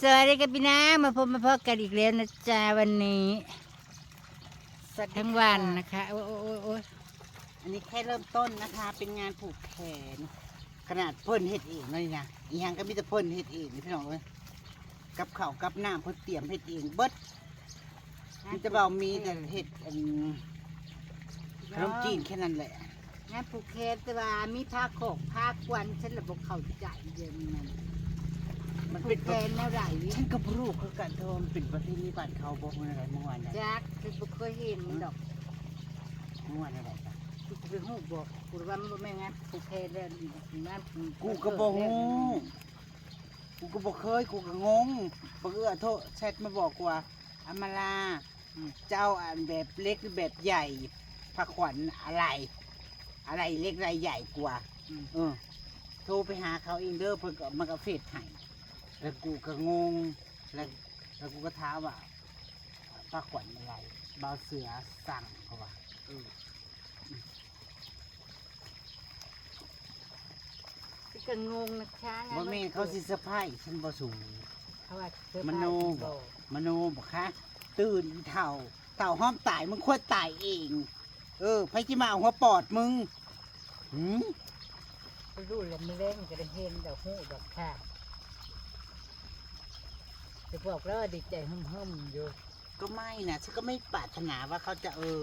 สวัสดีครับพี่น้ามาพบมาพบกันอีกแล้วนะจ๊ะวันนี้สัทั้งวันนะคะ โอ้โอ้โอ้โอ,อันนี้แค่เริ่มต้นนะคะ เป็นงานผูกแขน ขนาดเพิ่นเฮ็ดเองเลยนะอีหยังก็มีแต่เพิ่นเฮ็ดเองนี่พี่น้องเอ้ยกับเข้าวกับน้ำเพิ่นเตรียมเฮ็ดเองเบิดมีแต่เบามีแต่เฮ็ดอันขนมจีนแค่นั้นแหละงานผูกแขนแต่ว่ามีผ้าโขกผ้ากวนฉันระบบเข้าใจเย็นมัน มันผูเป็กนแขนแนวไหนวิฉันก็บ่รู้คือกันเธอมันเป็นประเพณีบ้านเขาบ่เมื่อไรเมื่อวานเนี่ยจักคือบุเคยเห็นดอกเมื่อวานอะไรกันกูจะไปหูบอกกูว่ามันบ่แม่นงานผูกแขนเดินงานกูก็บ่ฮู้กูก็บ่เคยกูก็งงบ่เอื้อโทษแชทมาบอกว่าอำมาลาเจ้าอันแบบเล็กหรือแบบใหญ่ผักขวัญอะไร อะไรเล็กอะไรใหญ่กว่าเออโทรไปหาเขาเองเด้อเพิ่นก็มันก็เฟซให้ แล้วกูก็งง แล้วแล้วกูก็ถามว่าผักขวัญอะไรเบาวเสือสั่งเขาว่าเออคือก็งงนะคะงานบ่แม่นเขาสิเซอร์ไพรส์ฉันบ่สูง เขาว่าเสื้อมผ้าโนอีบโอกมโนบอกคะตื่นอีเท่า เต่าห้อมตายมึงควรตายเอง เออไผจิมาเอาหัวปอดมึงหืมไปรู้แล้วไม่เล่นก็ได้เห็นดอกหูดอกค่ะ จะบอกแล้วว่าดีใจหึ่มๆอยู่ก็ไม่นะฉันก็ไม่ปรารถนาว่าเขาจะเออ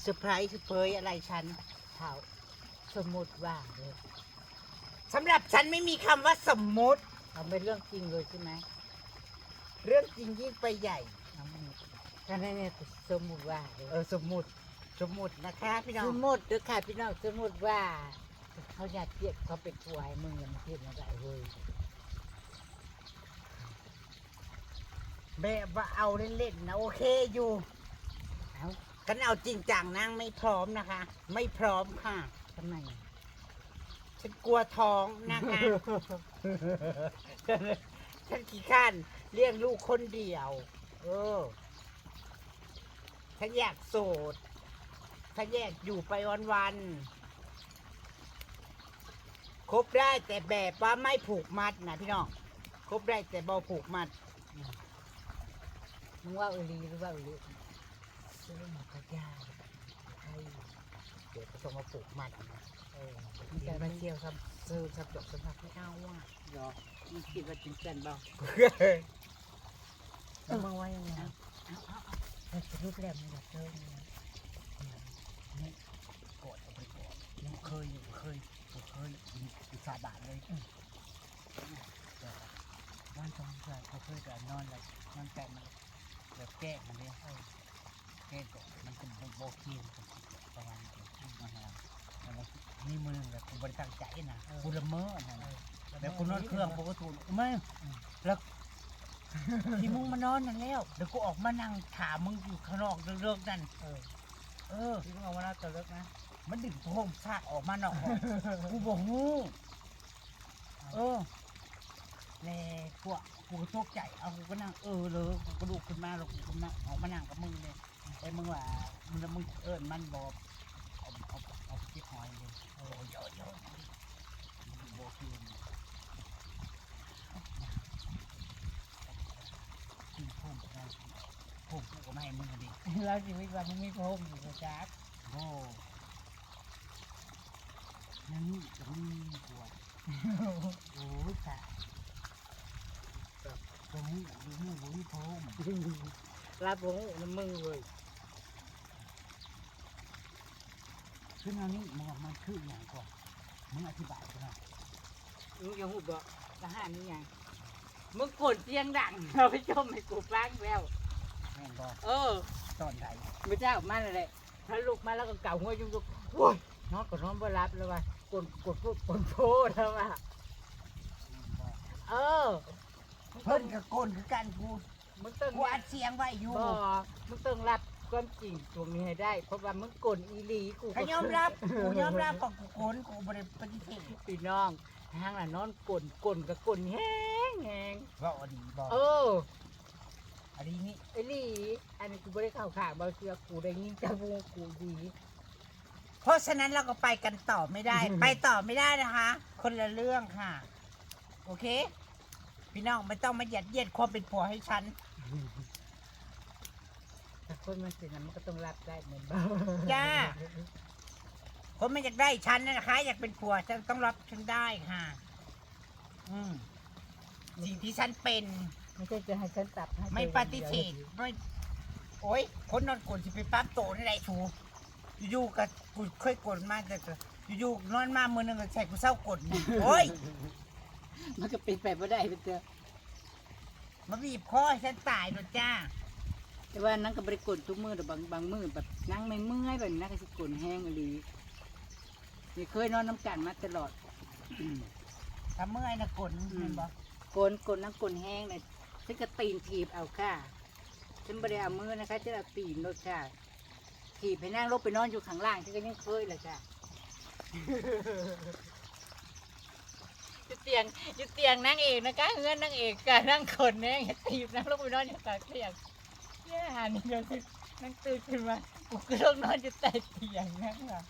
เซอร์ไพรส์เซอร์เพยอะไรฉันเท่าสมมติว่าเลยสำหรับฉันไม่มีคำว่าสมมุติ เอาเป็นเรื่องจริงเลยใช่ไหมเรื่องจริงยิ่งไปใหญ่เอามันก็นั่นเนี่ยสมมติว่าเลย เออสมมุติสมมุตินะคะพี่น้สองมมติเด้อค่ะพี่น้องสมมติว่า เขาอยากเกลียดเขาเป็นป่วยมึงยังเทียบมาได้เว้ย แบบว่าเอาเล่นๆนะโอเคอยู่เอ้ากันเอาจริงจังนางไม่พร้อมนะคะ ไม่พร้อมค่ะทำไมฉันกลัวท้องนะคะ ฉันขี้ข้านเลี้ยงลูกคนเดียว เออ ฉันอยากโสด ฉันอยากอยู่ไปวันๆคบได้แต่แบบว่าไม่ผูกมัดนะพี่น้องคบได้แต่บอผูกมัด มึงว่าอุลีหรือว่าอุลีซื้อหมากระยาไทยเดี๋ยวก็ต้องมาผูกมันเออมีการมาเที่ยวครับซื้อสับจบสัมผัสไม่เอาว่ะเดี๋ยวมึงคิดว่าจริงจังเปล่าแล้วมึงว่ายังไงเอาเอาเอาเราจะรูปแล้วมึงอยากเจอมึงนะนี่โกรธเอาไปกรธนี่เคยอยู่เคยอยู่เคยอยู่สาบานเลยบ้านสองเสือเขาเคยแต่นอนเลยนอนแต่มัน แบบแก้มันเลยแก้ก่อนมันเป็นโบกีนประมาณนี้มันะไรแล้วนี่มือแบบกูบริตั้งใจนะกูละเมอนะแล้วกูนอนเครื่องปกติไม่แล้วที่มึงมานอนนั่นแล้วเดี๋ยวกูออกมานั่งถามมึงอยู่ข้างนอกเรื่องๆนั่นเออเออที่มึงเอามาแล้วจะเลิกนะมันดึงโพงซากออกมานอกกูบอกงูเออ แล้วกูอะกูก็ตกใจเอากูก็นั่งเออเลยกูก็ลุกขึ้นมาแล้วกูก็มาออกมานั่งกับมึงเลยไอ้มึงว่ามึงแล้วมึงเอิญมันบอกเอาเอาเอาไปเก็บหอยเลยโอ้ยเยอะเยอะบอกคืนกินพุ่มนะพุ่มกูก็ไม่ให้มึงดิแล้วชีวิตเรามึงไม่พบอยู่กับจักโอ้นั่นนี่จะมีกวดโอ้ยตา ยตรงนี้ดูนี่ดูนี่โพมรับผมน้ำมึงเลยขึ้นมานี่มันมันคืออย่างก่อนมึงอธิบายกันหน่อยมึงยังหูบอกทหารนี่ไงมึงกดเสียงดังเราไปชมให้กูฟังแล้วแม่นบอกเออตอนไหนไม่เจ้ามาเลยแหละถ้าลูกมาแล้วก็เก่าหัวยุ่งยุกโอ้ยนอนก็นอนบ่รับแล้วว่ากดกดพูดกดโพดแล้วว่าแม่นบอกเออ เพิ่นกับโกนคือกันกูมึงต้องกูอัดเสียงไว้อยู่บ่มึงต้องรับความจริงตรงนี้ให้ได้ เพราะว่ามึงกลอีหลีกูก็ยอมรับกูยอมรับกับกูโกนกูบริปฏิเสธพี่น้องทางน่ะนอนกลนกลกับกลแห้งแห้งว่าอดีบอกเอออันนี้นี่ไอ้หลีอันนี้กูไม่ได้เข้าข่าวบางเชือกูได้ยินจากวงกูดี เพราะฉะนั้นเราก็ไปกันต่อไม่ได้ ไปต่อไม่ได้นะคะ คนละเรื่องค่ะ โอเค พี่น้องไม่ต้องมาเหยียดเยียดความเป็นผัวให้ฉันถ้าคนมันสินะมันก็ต้องรับได้เหมือนบ้าจ้า คนไม่อยากได้ฉันนะคะ อยากเป็นผัวฉันต้องรับฉันได้ค่ะ อืมสิ่งที่ฉันเป็น ไม่ใช่จะให้ฉันตับให้ไม่ปฏิเสธไม่โอ้ยคนนอนกลนสิไปปั๊บโตนี่ไรถูอยู่ๆกับกูเคยกลนมากแต่ก็อยู่ๆนอนมามือหนึงก็ใส่กูเศร้ากลนโอ้ย มันก็เป็นไปไม่ได้เป็นเจ้ามาบีบคอให้ฉันตายหนดจ้า แต่ว่านั่งก็บริกลทุกมือแต่บางบางมือแบบนั่งไม่เมื่อยแบบนั่งก็สิกลแห้งอหลีนี่เคยนอนน้ำกันมาตลอด ถ้าเมื่อยนะกลนอืม เห็นบอกกลกลนั่งกลแห้งเลยฉันก็ตีนถีบเอาค่ะฉันบริเอามือนะคะฉันเอาตีนรถค่ะถีบให้นั่งลงไปนอนอยู่ข้างล่างฉันก็ยังเคยเลยค่ะ อยู่เตียงอยู่เตียงนั่งเอกนะคะเงื่อนนั่งเอกกับนั่งคนเนี่ยตีบนั่งลงไปนอนอยู่กลางเตียงแย่หันเดียวสินั่งตื่นขึ้นมากูก็ต้องนอนอยู่ใต้เตียงนั่งค่ะ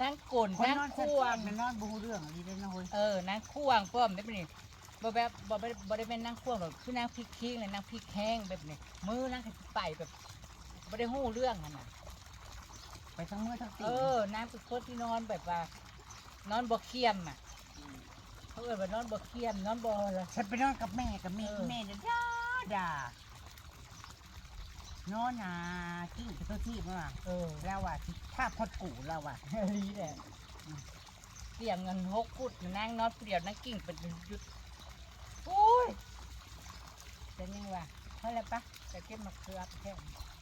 ทั้งกลนคนทั้งนอนคคววงงนอนบูเรื่องอะไรได้นะเว้ยเออนั่งควงป้อมได้ปะนี่บ่แบบบ่บ่ได้บ่ได้เป็นนั่งควงหรอกคือนั่งพลิกคิ้งเลยนั่งพลิกแข้งแบบนี้มือนั่งไปแบบบ่ได้หู้เรื่องนั่นน่ะ ไปทั้งเมื่อทั้งตีเออ น้ำเป็นคนที่นอนแบบว่า นอนบ่เคียมอะเขาเอ่ยว่านอนบ่เคียม นอนบ่อะไร ฉันไปนอนกับแม่กับแม่เออ แม่เนี่ยด่าด่านอนนากิ้งกับตัวที่มาเออแล้วอะที่ถ้าพอดกูแล้วอะลีแหละเตียงเงินหกฟุตนั่งนอนผู้เดียวนั่งกิ่งเป็นยุดโอ้ยจะยังว่าเพราะอะไรปะจะเก็บมาเกลือไปแค่เพราะ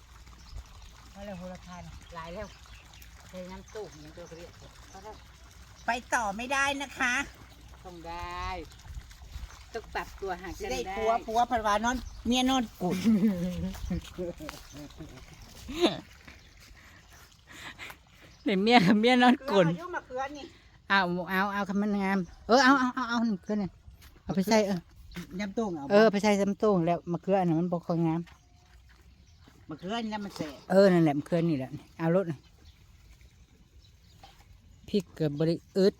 อะไรโหระพานะหลายแล้วใช้น้ำตู้ยังตัวเรียกเพราะถ้าไปต่อไม่ได้นะคะต้องได้ต้องปรับตัวหาจะกันได้ได้ปัวปัวพันวานอนเมียนอนกุดเดี๋ยวเมียเมียนอนกลนอายุมาเคือนนี่เอาเอาเอาคำมันงาม เออเอาเอาเอาเอาหนึ่งเกลือเนี่ยเอาไปใส่เออยำตุ้งเอาเออไปใส่ซ้ำตู้แล้วมะเขืออันนั้นมันบกค่อยงาม มาเคือนแล้วมันเสะเออนั่นแหละมะเขือนี่แหละเอารถน่ะพริกเกือบบริอึด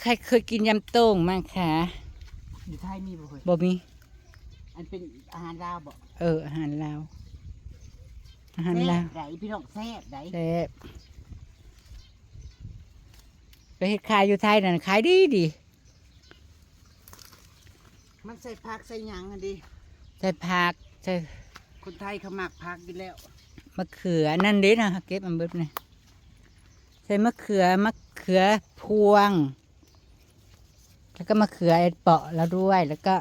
ใครเคยกินยำโต้งมั้งคะอยู่ไทยมีบ่เคยบ่มีอันเป็นอาหารลาวบ่เอออาหารลาวอาหารลาวแซ่บไดพี่น้องแซ่บไดแซ่บไปเฮ็ดขายอยู่ไทยนั่นขายดีดีมันใส่ผักใส่หยังอันดิใส่ผัก ใส่คนไทยเขามักผักอยู่แล้วมะเขือนั่นเด้นะเก็บมันเบิดนี่ใส่มะเขือมะเขือพวง แล้วก็มะเขือไอ้เปาะแล้วด้วย แล้วก็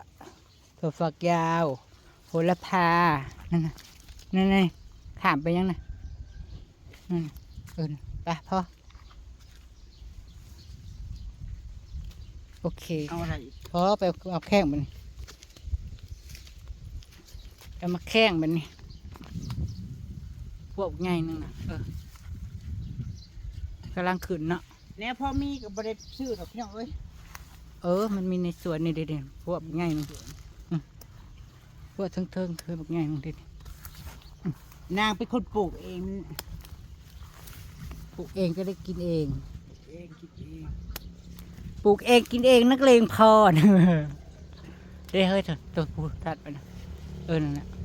ถั่วฝักยาวโหระพานั่นน่ะนั่นไงขามไปยังน่ะนั่นน่ะเออน่ะไปพอโอเคเอาอะไรอีกพอไปเอาแข้งมัน เอามาแข้งมันนี่พวกใหญ่นึงนะเออกำลังขึ้นเนาะแน่พ่อมีกับบริซื้อหรอกพี่น้องเอ้ยเออ มันมีในสวนนี่เด่นๆพวกใหญ่นึงอืมพวกเทิงๆคือพวกใหญ่นึงเด่นนางเป็นคนปลูกเองปลูกเองก็ได้กินเอง เองคิดเอง ปลูกเองกินเองนักเลงพอนะเด้เฮ้ยเถอะตัวปูตัดไปนะ เออนั่นแหละพว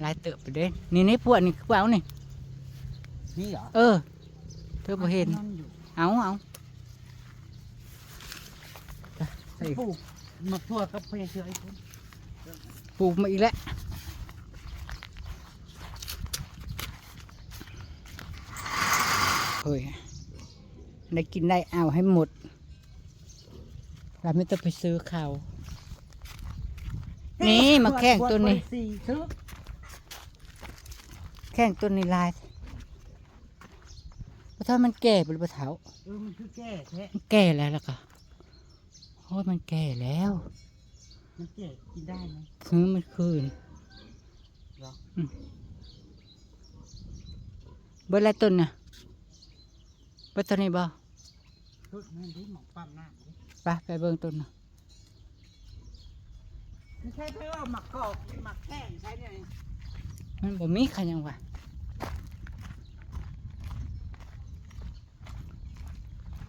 กลายเติบไปเด้ นี่นี่พวกนี่คือเอานี่ นี่เหรอเออ เธอบ่เห็นนอนอยู่เอาเอาใส่ปลูกมะทั่วกับพญาเสือไอ้คนปลูกมาอีกแล้ว เฮ้ย ได้กินได้เอาให้หมด เราไม่ต้องไปซื้อเขาวนี่มาแข่งตัวนี้ สี่ทึก แข่งตัวนี้ลายเพราะถ้ามันแก่ไปหรือเปล่าเถาเออมันคือแก่แท้มันแก่แล้วล่ะก็โอ้ยมันแก่แล้วมันแก่กินได้ไหมคือมันคืนเหรอเบิดอะไรต้นน่ะเบิดต้นนี้บ่ทุกมันที่หมองปั๊มหน้าดิไปไปเบิ่งต้นน่ะไม่ใช่เพื่อหมักกอกหมักแข้งใช่เนี่ยมันบ่มีขยังวะ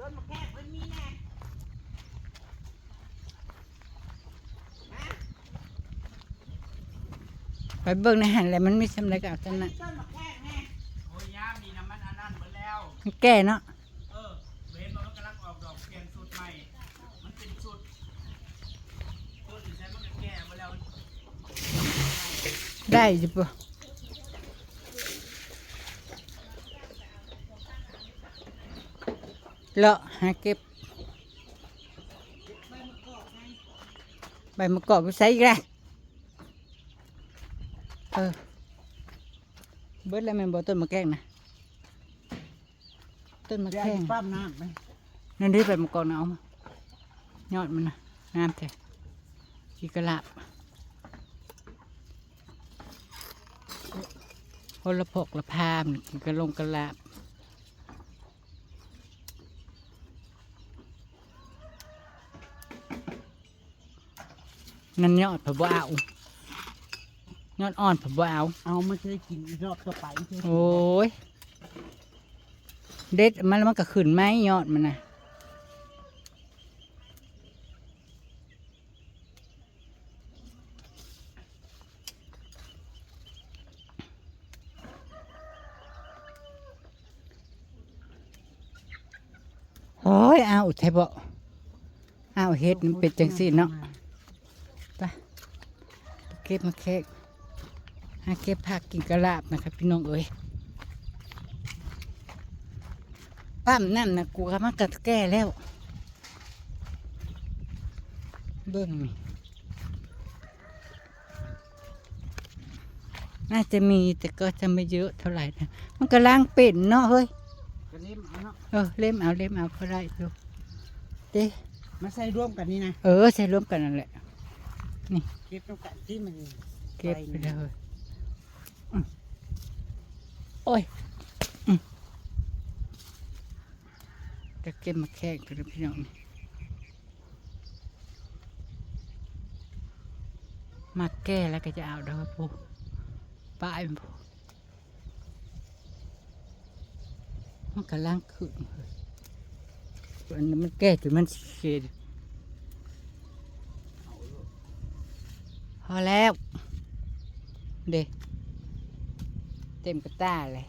นมะแขกมันมีแน่มาไปเบิ่งในหันแหล้วมันไม่สำเร็จเอาจังนั้นต้นมะแขกแน่โอ้ยยามนี่นะมันอันนั้นหมดแล้ว มันแก่เนาะเออเบนมันกำลังออกดอกเปลี่ยนสูตรใหม่ มันเป็นสูตรต้นอื่นใช้มันก็แก่หมดแล้ว ได้จิปะ เลาะหาเก็บใบมะกอกไปใส่อีกแล้วเออเบิดแล้วแมันบ่ต้นมะแกงนะต้นมะเดี๋ยวแกงปั้มน้ำไหมนั่นดิใบมะกอกนะเอามายอดมันนะงามแท้กีกระลาบคนละพกละพามนี่กินกระลงกระลาบ นั่นยอดผับเอายอดอ่อนผับเอาเอามาใช้กินอีกรอบต่อไปใช่ไหมโอ้ยเด็ดมันแล้วมันก็ขึ้นไหมยอดมันนะโอ้ยเอาไทยบ่เอาเฮ็ดมันเป็นจังสี่เนาะไป เก็บมาแค่หาเก็บผักกินกระลาบนะครับพี่น้องเอ้ยปั้มนั่นนะกูก็มันกัดแก้แล้ว เบิ้งนี่น่าจะมีแต่ก็จะไม่เยอะเท่าไหร่นะ มันก็ล้างเป็นเนาะเฮ้ยกระเล่มเอาเนาะเออเล่มเอาเล่มเอาก็ได้ดูเด้มาใส่ร่วมกันนี่นะ เออ ใส่รวมกันนั่นแหละ เก็บตรงกันที่มันเก็บไปเลยอืมโอ้ยอืมจะเก็บมาแค่กันนะพี่น้องนี่มาแก้แล้วก็จะเอาเด้อปูป้ายมันพูมันกำลังขึ้นอันนั้นมันแก้จนมันเสีย พอแล้ว เด็เต็มกระต้าเลย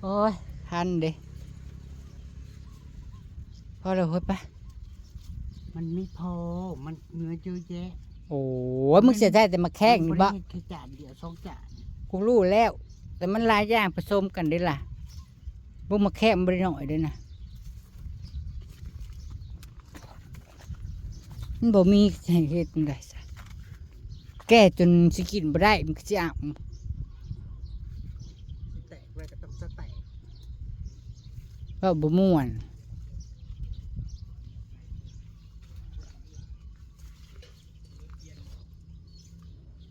โอ้ยคันเด็พอแล้วเฮ้ยปะมันไม่พอ มันเนื้อเยอะแยะโอ้ยมึงเสียใจแต่มาแข่งนี่บ่มันได้แค่จานเดียวสองจานกูรู้แล้ว แต่มันหลายอย่างผสมกันได้ล่ะบ่มาแข่งบริหน่อยเด้นะ มันบ่มีให้เฮ็ดจั่งใดซะแก้จนสิกินบ่ได้มันก็สิเอาแตกไว้ก็ต้องสแตกก็บ่ม่วน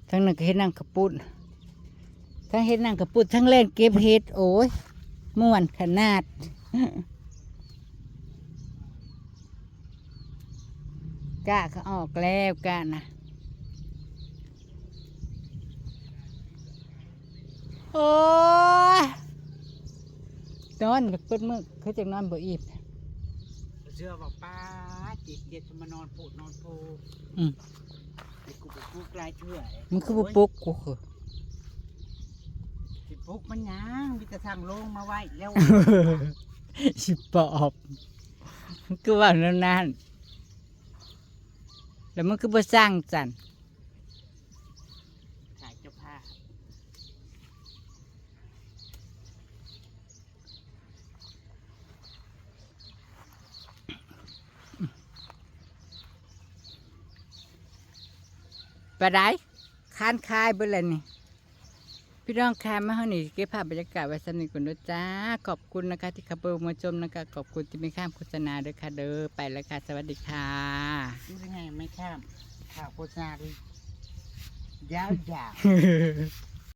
ทั้งนั้นก็เฮ็ดนั่งกระปุ้นทั้งเฮ็ดนั่งกระปุ้นทั้งเล่นเก็บเฮ็ดโอ้ยม่วนขนาด กะก็ออกแล้วกะนะโอ้ยนอนแบบเปิดมือคือจะนอนบ่อีบเชื่อว่าป้าจิตเดียดจะมานอนปูดนอนโพอืมไอ้กูไปปลุกลายเชื่อมันคือบ่ปลุกกูคือสิปลุกมันยังมีแต่ทางลงมาไว้แล้ว สิปอบมันคือว่านั่นนั่น แล้วมันคือบ่สร้างสันขายเจ้าภาพปลาได้คานคายเบิ่เลยนี่ พี่น้องค่ะมาเฮานี่เก็บภาพบรรยากาศไว้สนิทกันด้วยจ้า ขอบคุณนะคะที่ขับเบอร์มาชมนะคะ ขอบคุณที่ไม่ข้ามโฆษณาด้วยค่ะเด้อไปแล้วค่ะ สวัสดีค่ะรู้ได้ไงไม่ข้ามข่าวโฆษณาดิยยาวๆ